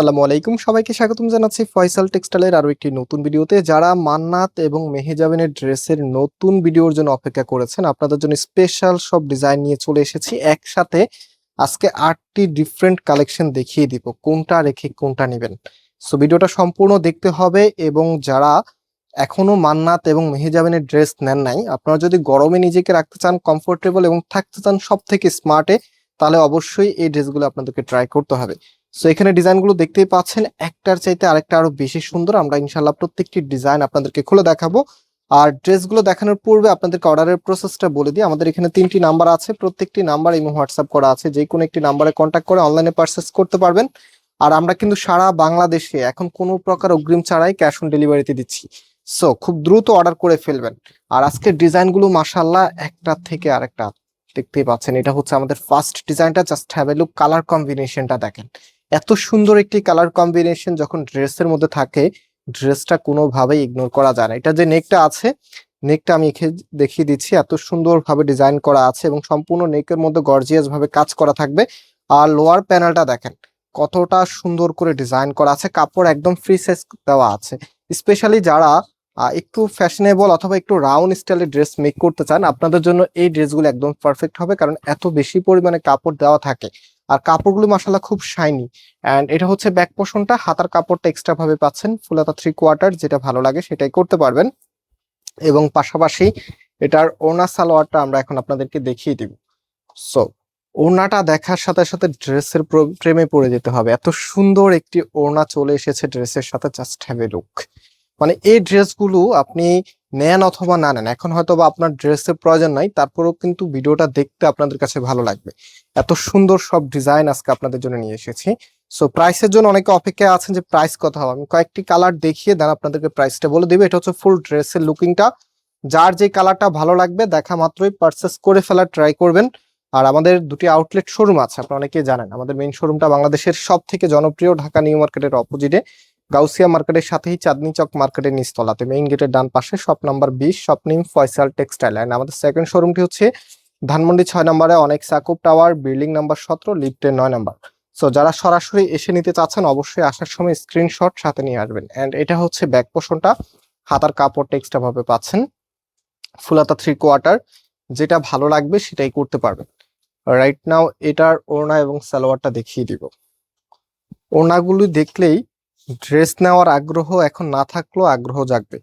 আসসালামু আলাইকুম। সবাইকে স্বাগতম জানাচ্ছি ফয়সাল টেক্সটাইলের আরও একটি নতুন ভিডিওতে। যারা মান্নাত এবং মেহেজাবিনের ড্রেসের নতুন ভিডিওর জন্য অপেক্ষা করেছেন, আপনাদের জন্য স্পেশাল সব ডিজাইন নিয়ে চলে এসেছি। একসাথে আজকে আটটি ডিফারেন্ট কালেকশন দেখিয়ে দিব, কোনটা রেখে কোনটা নেবেন। সো, ভিডিওটা সম্পূর্ণ দেখতে হবে এবং যারা এখনও মান্নাত এবং মেহেজাবিনের ড্রেস নেন নাই, আপনারা যদি গরমে নিজেকে রাখতে চান, কমফোর্টেবল এবং থাকতে চান সব থেকে স্মার্টে, তাহলে অবশ্যই এই ড্রেসগুলো আপনাদেরকে ট্রাই করতে হবে। সো এখানে ডিজাইনগুলো দেখতেই পাচ্ছেন, একটার চাইতে আরেকটা আরও বেশি সুন্দর। আমরা ইনশাল্লাহ প্রত্যেকটি ডিজাইন আপনাদেরকে খুলে দেখাবো। আর ড্রেসগুলো দেখানোর পূর্বে আপনাদেরকে অর্ডারের প্রসেসটা বলে দিই। আমাদের এখানে তিনটি নাম্বার আছে, প্রত্যেকটি নাম্বার এই হোয়াটসঅ্যাপ করা আছে। যে কোনো একটি নাম্বারে কন্ট্যাক্ট করে অনলাইনে পারচেস করতে পারবেন। আর আমরা কিন্তু সারা বাংলাদেশে এখন কোনো প্রকার অগ্রিম ছাড়াই ক্যাশ অন ডেলিভারিতে দিচ্ছি। সো খুব দ্রুত অর্ডার করে ফেলবেন। আর আজকের ডিজাইনগুলো মাসাল্লাহ একটা থেকে আরেকটা। দেখতেই পাচ্ছেন, এটা হচ্ছে আমাদের ফার্স্ট ডিজাইনটা। Just have a look colour কম্বিনেশনটা দেখেন। এত সুন্দর একটি কালার কম্বিনেশন যখন ড্রেসের মধ্যে থাকে ড্রেসটা কোনোভাবেই ইগনোর করা যায় না। এটা যে নেকটা আছে নেকটা আমি দেখিয়ে দিচ্ছি। এত সুন্দরভাবে ডিজাইন করা আছে এবং সম্পূর্ণ নেকের মধ্যে গর্জিয়াস ভাবে কাজ করা থাকবে। আর লোয়ার প্যানেলটা দেখেন, কতটা সুন্দর করে ডিজাইন করা আছে। কাপড় একদম ফ্রি সাইজ দেওয়া আছে। স্পেশালি যারা একটু ফ্যাশনেবল অথবা একটু রাউন্ড স্টাইলের ড্রেস মেক করতে চান, আপনাদের জন্য এই ড্রেসগুলো একদম পারফেক্ট হবে। কারণ এত বেশি পরিমাণে কাপড় দেওয়া থাকে। আর কাপড়গুলো মাসাল্লাহ খুব শাইনি অ্যান্ড এটা হচ্ছে ব্যাক পোর্শনটা হাতার কাপড়টা এক্সট্রা ভাবে পাচ্ছেন, ফুলাতা থ্রি কোয়ার্টার যেটা ভালো লাগে সেটাই করতে পারবেন। এবং পাশাপাশি এটার ওনা সালোয়ারটা আমরা এখন আপনাদেরকে দেখিয়ে দিব। সো ওড়নাটা দেখার সাথে সাথে ড্রেসের প্রেমে পড়ে যেতে হবে। এত সুন্দর একটি ওড়না চলে এসেছে ড্রেসের সাথে জাস্ট হ্যাভ এ লুক মানে এই ড্রেসগুলো আপনি নেন অথবা না নেন, এখন হয়তো বা আপনার ড্রেসের প্রয়োজন নাই, তারপরেও কিন্তু ভিডিওটা দেখতে আপনাদের কাছে ভালো লাগবে। এত সুন্দর সব ডিজাইন আজকে আপনাদের জন্য নিয়ে এসেছি। সো প্রাইসের জন্য অনেকে অপেক্ষায় আছেন যে প্রাইস কত হবে। আমি কয়েকটি কালার দেখিয়ে দেন আপনাদেরকে প্রাইসটা বলে দিবে। এটা হচ্ছে ফুল ড্রেসের লুকিংটা যার যে কালারটা ভালো লাগবে, দেখা মাত্রই পারচেস করে ফেলার ট্রাই করবেন। আর আমাদের দুটি আউটলেট শোরুম আছে, আপনারা অনেকেই জানেন। আমাদের মেইন শোরুমটা বাংলাদেশের সব থেকে জনপ্রিয় ঢাকা নিউ মার্কেটের অপোজিটে গাউসিয়া মার্কেটের সাথেই চাঁদনি চক মার্কেটের নিচতলাতে মেইন গেটের ডান পাশে শপ নাম্বার বিশ শপ ফয়সাল টেক্সটাইল অ্যান্ড আমাদের সেকেন্ড শোরুমটি হচ্ছে ধানমন্ডি ছয় নম্বরে অনেক সাকুব টাওয়ার বিল্ডিং নাম্বার সতেরো লিফটের নয় নাম্বার। সো যারা সরাসরি এসে নিতে চাচ্ছেন, অবশ্যই আসার সময় স্ক্রিনশট সাথে নিয়ে আসবেন। অ্যান্ড এটা হচ্ছে ব্যাক পোষণটা হাতার কাপড় টেক্সটা ভাবে পাচ্ছেন। ফুলাতা থ্রি কোয়ার্টার যেটা ভালো লাগবে, সেটাই করতে পারবেন। রাইট নাও এটার ওড়না এবং সালোয়ারটা দেখিয়ে দিব। ওড়নাগুলি দেখলেই ড্রেস নেওয়ার আগ্রহ এখন না থাকলেও আগ্রহ জাগবে।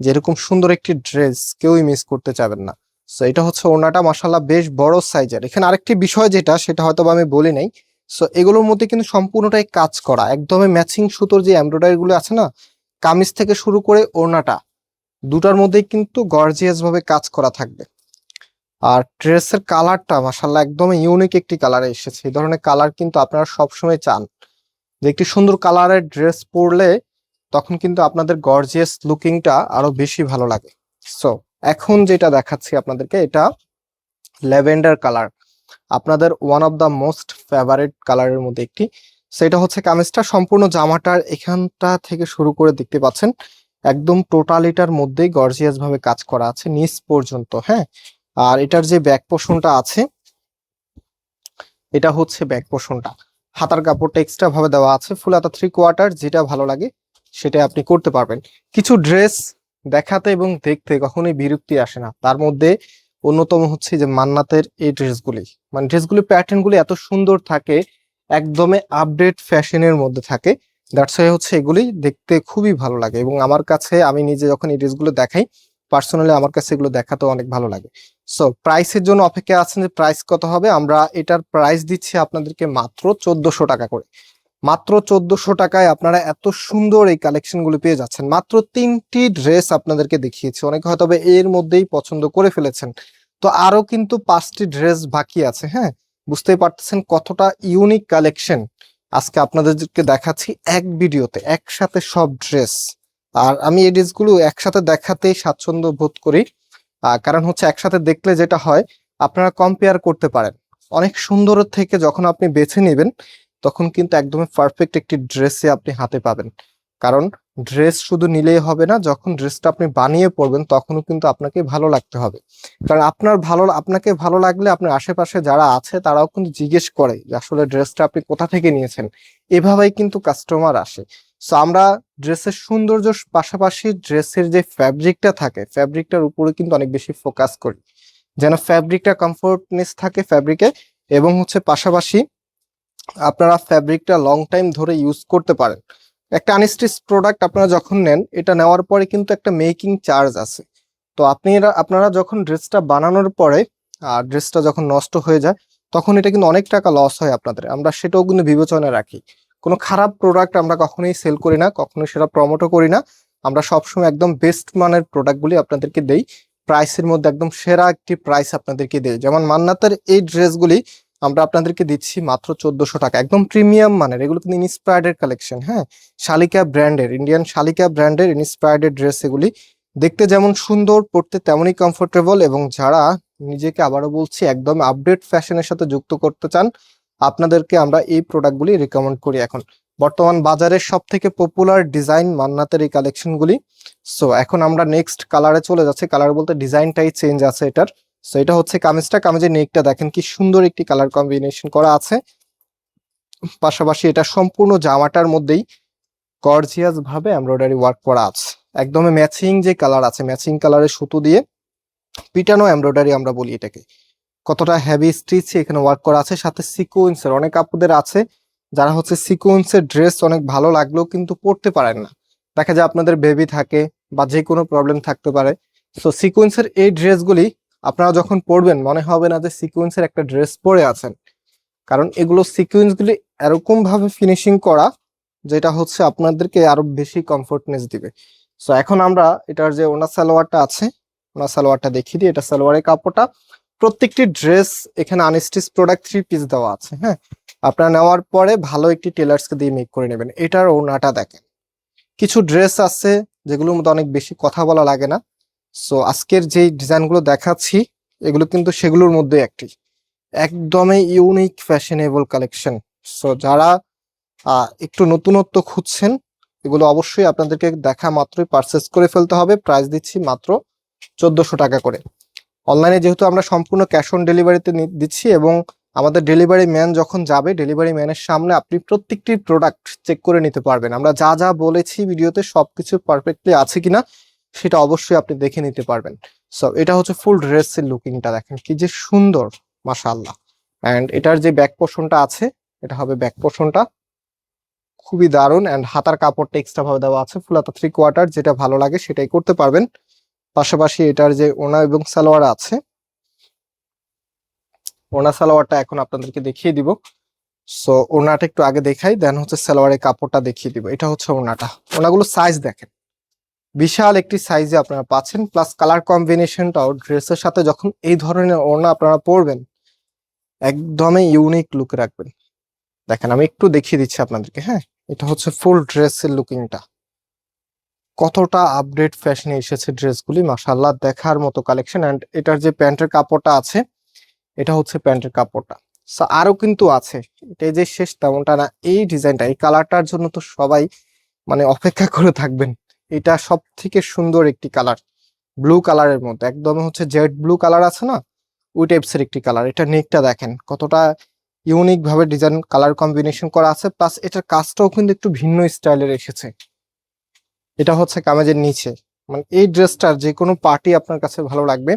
যেরকম সুন্দর একটি ড্রেস কেউই মিস করতে চাবেন না। সো এটা হচ্ছে ওড়নাটা মাসাল্লাহ বেশ বড় সাইজের এখানে আরেকটি বিষয় যেটা, সেটা হয়তো আমি বলি নাই। সো এগুলোর মধ্যে কিন্তু সম্পূর্ণটাই কাজ করা। একদমই ম্যাচিং সুতোর যে এমব্রয়ডারি গুলো আছে না, কামিজ থেকে শুরু করে ওড়নাটা, দুটার মধ্যেই কিন্তু গর্জিয়াস ভাবে কাজ করা থাকবে। আর ড্রেসের কালারটা মাসাল্লাহ একদমই ইউনিক একটি কালারে এসেছে। এই ধরনের কালার কিন্তু আপনারা সবসময় চান। যে একটি সুন্দর কালারের ড্রেস পরলে তখন কিন্তু আপনাদের গর্জিয়াস লুকিংটা আরও বেশি ভালো লাগে। সো এখন যেটা দেখাচ্ছি আপনাদেরকে, এটা ল্যাভেন্ডার কালার। আপনাদের one of the most favourite কালারের মধ্যে একটি। সেটা হচ্ছে কামিজটা, সম্পূর্ণ জামাটার এখানটা থেকে শুরু করে দেখতে পাচ্ছেন, একদম টোটালিটার মধ্যেই গর্জিয়াস ভাবে কাজ করা আছে, নিচ পর্যন্ত হ্যাঁ? আর এটার যে ব্যাক পোষণটা আছে, এটা হচ্ছে ব্যাক পোষণটা হাতার কাপড়টা এক্সট্রা ভাবে দেওয়া আছে ফুল হাতা থ্রি কোয়ার্টার যেটা ভালো লাগে সেটা আপনি করতে পারবেন। কিছু ড্রেস দেখাতে এবং দেখতে কখনোই বিরক্তি আসে না। তার মধ্যে অন্যতম হচ্ছে যে মান্নাতের এই ড্রেসগুলি মানে ড্রেসগুলি প্যাটার্নগুলি এত সুন্দর থাকে একদমে আপডেট ফ্যাশনের মধ্যে থাকে। দ্যাটস হচ্ছে এগুলি দেখতে খুবই ভালো লাগে এবং আমার কাছে আমি নিজে যখন এই ড্রেসগুলো দেখাই পার্সোনালি আমার কাছে এগুলো দেখাতে অনেক ভালো লাগে। সো প্রাইসের জন্য অপেক্ষা আছেন যে প্রাইস কত হবে? আমরা এটার প্রাইস দিচ্ছি আপনাদেরকে মাত্র চোদ্দশো টাকা করে। মাত্র চোদ্দশো টাকায় আপনারা এত সুন্দর এই কালেকশনগুলো পেয়ে যাচ্ছেন। মাত্র তিনটি ড্রেস আপনাদেরকে দেখিয়েছি। অনেকে হয়তো এর মধ্যেই পছন্দ করে ফেলেছেন। তো আরও কিন্তু পাঁচটি ড্রেস বাকি আছে হ্যাঁ? বুঝতেই পারতেছেন কতটা ইউনিক কালেকশন আজকে আপনাদেরকে দেখাচ্ছি এক ভিডিওতে, একসাথে সব ড্রেস আর আমি এই ড্রেসগুলো একসাথে দেখাতেই স্বাচ্ছন্দ্য বোধ করি। কারণ হচ্ছে একসাথে দেখলে যেটা হয়, আপনারা কম্পেয়ার করতে পারেন। অনেক সুন্দর থেকে যখন আপনি বেছে নেবেন, তখন কিন্তু একদমই পারফেক্ট একটি ড্রেসে আপনি হাতে পাবেন। কারণ ড্রেস শুধু নিলেই হবে না, যখন ড্রেসটা আপনি বানিয়ে পরবেন, তখনও কিন্তু আপনাকে ভালো লাগতে হবে। কারণ আপনার ভালো, আপনাকে ভালো লাগলে আপনার আশেপাশে যারা আছে, তারাও কিন্তু জিজ্ঞেস করে যে আসলে ড্রেসটা আপনি কোথা থেকে নিয়েছেন? এভাবেই কিন্তু কাস্টমার আসে। সো আমরা ড্রেসের সৌন্দর্য পাশাপাশি ড্রেসের যে ফ্যাব্রিকটা থাকে ফ্যাব্রিকটার উপরে কিন্তু অনেক বেশি ফোকাস করি। যেন ফ্যাব্রিকটা কমফোর্টনেস থাকে ফ্যাব্রিকে এবং হচ্ছে পাশাপাশি আপনারা ফ্যাব্রিকটা লং টাইম ধরে ইউজ করতে পারেন। একটা আনস্টিচ প্রোডাক্ট আপনারা যখন নেন, এটা নেওয়ার পরে কিন্তু একটা মেকিং চার্জ আছে। তো আপনি আপনারা যখন ড্রেসটা বানানোর পরে, আর ড্রেসটা যখন নষ্ট হয়ে যায়, তখন এটা কিন্তু অনেক টাকা লস হয় আপনাদের। আমরা সেটাও কিন্তু বিবেচনায় রাখি। কোনো খারাপ প্রোডাক্ট আমরা কখনোই সেল করি না, কখনোই সেটা প্রমোটও করি না। আমরা সবসময় একদম বেস্ট মানের প্রোডাক্টগুলি আপনাদেরকে দেই। প্রাইসের মধ্যে একদম সেরা একটি প্রাইস আপনাদেরকে দেই। যেমন মান্নাতের এই ড্রেসগুলি আমরা আপনাদেরকে দিচ্ছি মাত্র চোদ্দশো টাকা। একদম প্রিমিয়াম মানের। এগুলো কিন্তু ইনস্পায়ার্ডের কালেকশন হ্যাঁ? শালিকা ব্র্যান্ডের ইন্ডিয়ান শালিকা ব্র্যান্ডের ইনস্পায়ার্ডের ড্রেস এগুলি। দেখতে যেমন সুন্দর পড়তে তেমনই কমফোর্টেবল এবং যারা নিজেকে আবারও বলছি একদম আপডেট ফ্যাশনের সাথে যুক্ত করতে চান আপনাদেরকে আমরা এই প্রোডাক্টগুলি রেকমেন্ড করি এখন। বর্তমান বাজারের সব থেকে পপুলার ডিজাইন মান্নাতের এই কালেকশনগুলি সো এখন আমরা নেক্সট কালারে চলে যাচ্ছি। কালার বলতে ডিজাইনটাই চেঞ্জ আছে এটার। সো এটা হচ্ছে কামিজটা। কামিজের নেকটা দেখেন কি সুন্দর একটি কালার কম্বিনেশন করা আছে। পাশাপাশি এটা সম্পূর্ণ জামাটার মধ্যেই গর্জিয়াস ভাবে এমব্রয়ডারি ওয়ার্ক করা আছে। একদমই ম্যাচিং যে কালার আছে ম্যাচিং কালারের সুতো দিয়ে পিটানো এমব্রয়ডারি আমরা বলি এটাকে। কতটা হেভি স্টিচ এখানে ওয়ার্ক করা আছে, সাথে সিকোয়েন্সের অনেক আপুদের আছে, যারা হচ্ছে সিকোয়েন্সের ড্রেস অনেক ভালো লাগলেও কিন্তু পরতে পারেন না। দেখা যায় আপনাদের বেবি থাকে বা যে কোনো প্রবলেম থাকতে পারে। সো সিকোয়েন্সের এই ড্রেসগুলি আপনারা যখন পরবেন, মনে হবে না যে সিকোয়েন্সের একটা ড্রেস পরে আছেন। কারণ এগুলো সিকোয়েন্সগুলি এরকম ভাবে ফিনিশিং করা, যেটা হচ্ছে আপনাদেরকে আরও বেশি কমফোর্টনেস দিবে। সো এখন আমরা এটার যে ওনা সালোয়ারটা আছে ওনা সালোয়ারটা দেখিয়ে দিই। এটা সালোয়ারের কাপড়টা। প্রত্যেকটি ড্রেস এখানে আনস্টিচ প্রোডাক্ট থ্রি পিস দেওয়া আছে হ্যাঁ? আপনারা নেওয়ার পরে ভালো একটি টেলার্সকে দিয়ে মেক করে নেবেন। এটার ওনাটা দেখেন। কিছু ড্রেস আছে যেগুলোর মধ্যে অনেক বেশি কথা বলা লাগে না। সো, আজকের যে ডিজাইনগুলো দেখাচ্ছি, এগুলো কিন্তু সেগুলোর মধ্যে একটি। একদমই ইউনিক ফ্যাশনেবল কালেকশন। সো, যারা একটু নতুনত্ব খুঁজছেন, এগুলো অবশ্যই আপনাদেরকে দেখা মাত্রই পারচেস করে ফেলতে হবে। প্রাইস দিচ্ছি মাত্র চোদ্দশো টাকা করে। অনলাইনে যেহেতু আমরা সম্পূর্ণ ক্যাশ অন ডেলিভারিতে দিচ্ছি এবং আমাদের ডেলিভারি ম্যান যখন যাবে ডেলিভারি ম্যানের সামনে আপনি প্রত্যেকটি প্রোডাক্ট চেক করে নিতে পারবেন। আমরা যা যা বলেছি ভিডিওতে সব কিছু পারফেক্টলি আছে কিনা, সেটা অবশ্যই আপনি দেখে নিতে পারবেন। সো এটা হচ্ছে ফুল ড্রেসের লুকিংটা দেখেন, কি যে সুন্দর, মাশাআল্লাহ। অ্যান্ড এটার যে ব্যাক পোর্শনটা আছে, এটা হবে ব্যাক পোর্শনটা খুবই দারুণ। অ্যান্ড হাতার কাপড়টা এক্সট্রা ভাবে দেওয়া আছে, ফুল হাতা থ্রি কোয়ার্টার যেটা ভালো লাগে সেটাই করতে পারবেন। পাশাপাশি এটার যে ওনা এবং সালোয়ার আছে, ওনা সালোয়ারটা এখন আপনাদেরকে দেখিয়ে দিব। সো ওনাটা একটু আগে দেখাই দেন হচ্ছে সালোয়ারের কাপড়টা দেখিয়ে দিব। এটা হচ্ছে ওনাটা। ওনাগুলো সাইজ দেখেন। বিশাল একটি সাইজে আপনারা পাচ্ছেন প্লাস কালার কম্বিনেশনটাও ড্রেসের সাথে যখন এই ধরনের ওড়না আপনারা পরবেন, একদমই ইউনিক লুক রাখবেন। দেখেন, আমি একটু দেখিয়ে দিচ্ছি আপনাদেরকে হ্যাঁ? এটা হচ্ছে ফুল ড্রেসের লুকিংটা কতটা আপডেট ফ্যাশনে এসেছে ড্রেসগুলি মাসাল্লাহ দেখার মতো কালেকশন অ্যান্ড এটার যে প্যান্টের কাপড়টা আছে এটা হচ্ছে প্যান্টের কাপড়টা। So, আরও কিন্তু আছে। এটা যে শেষ তেমনটা না। এই ডিজাইনটা এই কালারটার জন্য তো সবাই মানে অপেক্ষা করে থাকবেন। এটা সব থেকে সুন্দর একটি কালার ব্লু কালারের মধ্যে। একদম হচ্ছে জেড ব্লু কালার আছে না? ওই টাইপস এর একটি কালার এটা নেকটা দেখেন কতটা ইউনিক ভাবে ডিজাইন কালার কম্বিনেশন করা আছে। প্লাস এটার কাজটাও কিন্তু একটু ভিন্ন স্টাইলের এসেছে। এটা হচ্ছে কামেজের নিচে। মানে এই ড্রেসটার যে কোনো পার্টি আপনার কাছে ভালো লাগবে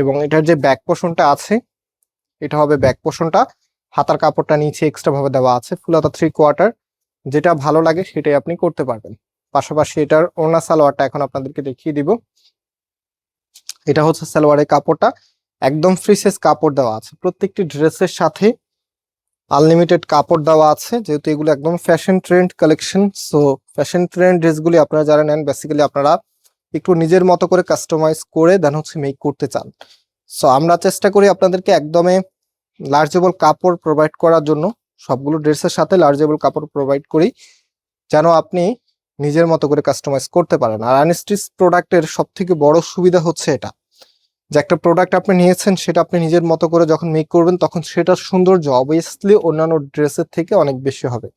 এবং এটার যে ব্যাক পোর্শনটা আছে, এটা হবে ব্যাক পোর্শনটা হাতার কাপড়টা নিচে এক্সট্রা ভাবে দেওয়া আছে, ফুল হাতা থ্রি কোয়ার্টার যেটা ভালো লাগে সেটাই আপনি করতে পারবেন। পাশাপাশি এটার ওনা সালোয়ারটা এখন আপনাদেরকে দেখিয়ে দিব। এটা হচ্ছে সালোয়ারের কাপড়টা। একদম ফ্রি সাইজ কাপড় দেওয়া আছে। প্রত্যেকটি ড্রেসের সাথে আনলিমিটেড কাপড় দেওয়া আছে, যেহেতু এগুলো একদম fashion trend collection so fashion trend ড্রেসগুলি আপনারা যারা নেন বেসিক্যালি আপনারা একটু নিজের মতো করে কাস্টমাইজ করে দেন হচ্ছে মেক করতে চান। সো আমরা চেষ্টা করি আপনাদেরকে একদমে লার্জেবল কাপড় প্রোভাইড করার জন্য। সবগুলো ড্রেসের সাথে লার্জেবল কাপড় প্রোভাইড করি, যেন আপনি নিজের মতো করে কাস্টমাইজ করতে পারেন। আর আনস্টিচ প্রোডাক্টের সব থেকে বড় সুবিধা হচ্ছে এটা। যে একটা প্রোডাক্ট আপনি নিয়েছেন, সেটা আপনি নিজের মতো করে যখন মেক করবেন, তখন সেটার সৌন্দর্য অবভিয়াসলি অন্যান্য ড্রেসের থেকে অনেক বেশি হবে।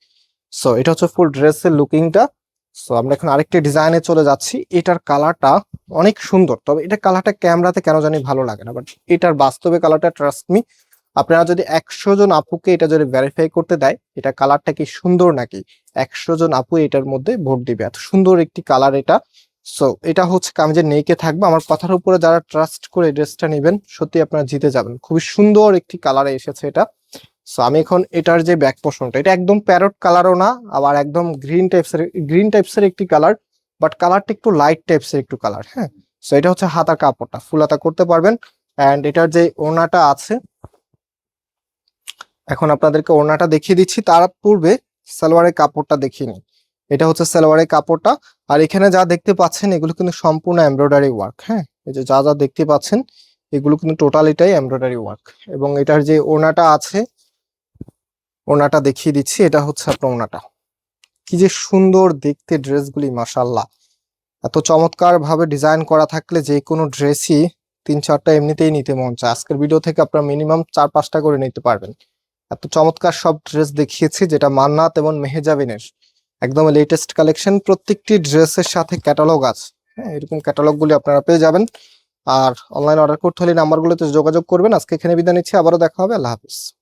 সো এটা হচ্ছে ফুল ড্রেসের লুকিংটা সো আমরা এখন আরেকটি ডিজাইনে চলে যাচ্ছি। এটার কালারটা অনেক সুন্দর। তবে এটা কালারটা ক্যামেরাতে কেন জানি ভালো লাগে না বাট এটার বাস্তবে কালারটা ট্রাস্ট মি আপনারা যদি একশো জন আপুকে এটা যদি ভেরিফাই করতে দেয়, এটা কালারটা কি সুন্দর নাকি? একশো জন আপু এটার মধ্যে ভোট দিবে। এত সুন্দর একটি কালার এটা। সো এটা হচ্ছে আমি যে নেকে থাকব, আমার কথার উপরে যারা ট্রাস্ট করে ড্রেসটা নেবেন সত্যি আপনারা জিতে যাবেন। খুবই সুন্দর একটি কালারে এসেছে এটা। সো আমি এখন এটার যে ব্যাক পোর্শনটা এটা একদম প্যারট কালারও না, আবার একদম গ্রিন টাইপসের গ্রিন টাইপসের একটি কালার বাট কালারটা একটু লাইট টাইপসের একটু কালার হ্যাঁ? সো এটা হচ্ছে হাতা কাপড়টা ফুল হাতা করতে পারবেন। অ্যান্ড এটার যে ওড়নাটা আছে, এখন আপনাদেরকে ওড়নাটা দেখিয়ে দিচ্ছি। তার পূর্বে সালোয়ারের কাপড়টা দেখিয়ে নিই। এটা হচ্ছে সালোয়ারের কাপড়টা। আর এখানে যা দেখতে পাচ্ছেন, এগুলো কিন্তু সম্পূর্ণ এমব্রয়ডারি ওয়ার্ক হ্যাঁ? এই যে যা যা দেখতে পাচ্ছেন, এগুলো কিন্তু টোটালিটাই এমব্রয়ডারি ওয়ার্ক এবং এটার যে ওড়নাটা আছে, ওড়নাটা দেখিয়ে দিচ্ছি, এটা হচ্ছে আপনার ওনাটা কি যে সুন্দর দেখতে ড্রেসগুলি মাসাল্লাহ এত চমৎকার ভাবে ডিজাইন করা থাকলে যে কোনো ড্রেসই তিন চারটা এমনিতেই নিতে মন চায়। আজকের ভিডিও থেকে আপনারা মিনিমাম চার পাঁচটা করে নিতে পারবেন। এত চমৎকার সব ড্রেস দেখিয়েছি, যেটা মান্নাত এবং মেহেজাবিনের। একদম লেটেস্ট কালেকশন প্রত্যেকটি ড্রেসের সাথে ক্যাটালগ আছে। হ্যাঁ এরকম ক্যাটালগুলি আপনারা পেয়ে যাবেন। আর অনলাইন অর্ডার করতে হলে নাম্বারগুলোতে যোগাযোগ করবেন। আজকে এখানে বিদায় নিচ্ছি, আবারও দেখা হবে। আল্লাহ হাফিজ।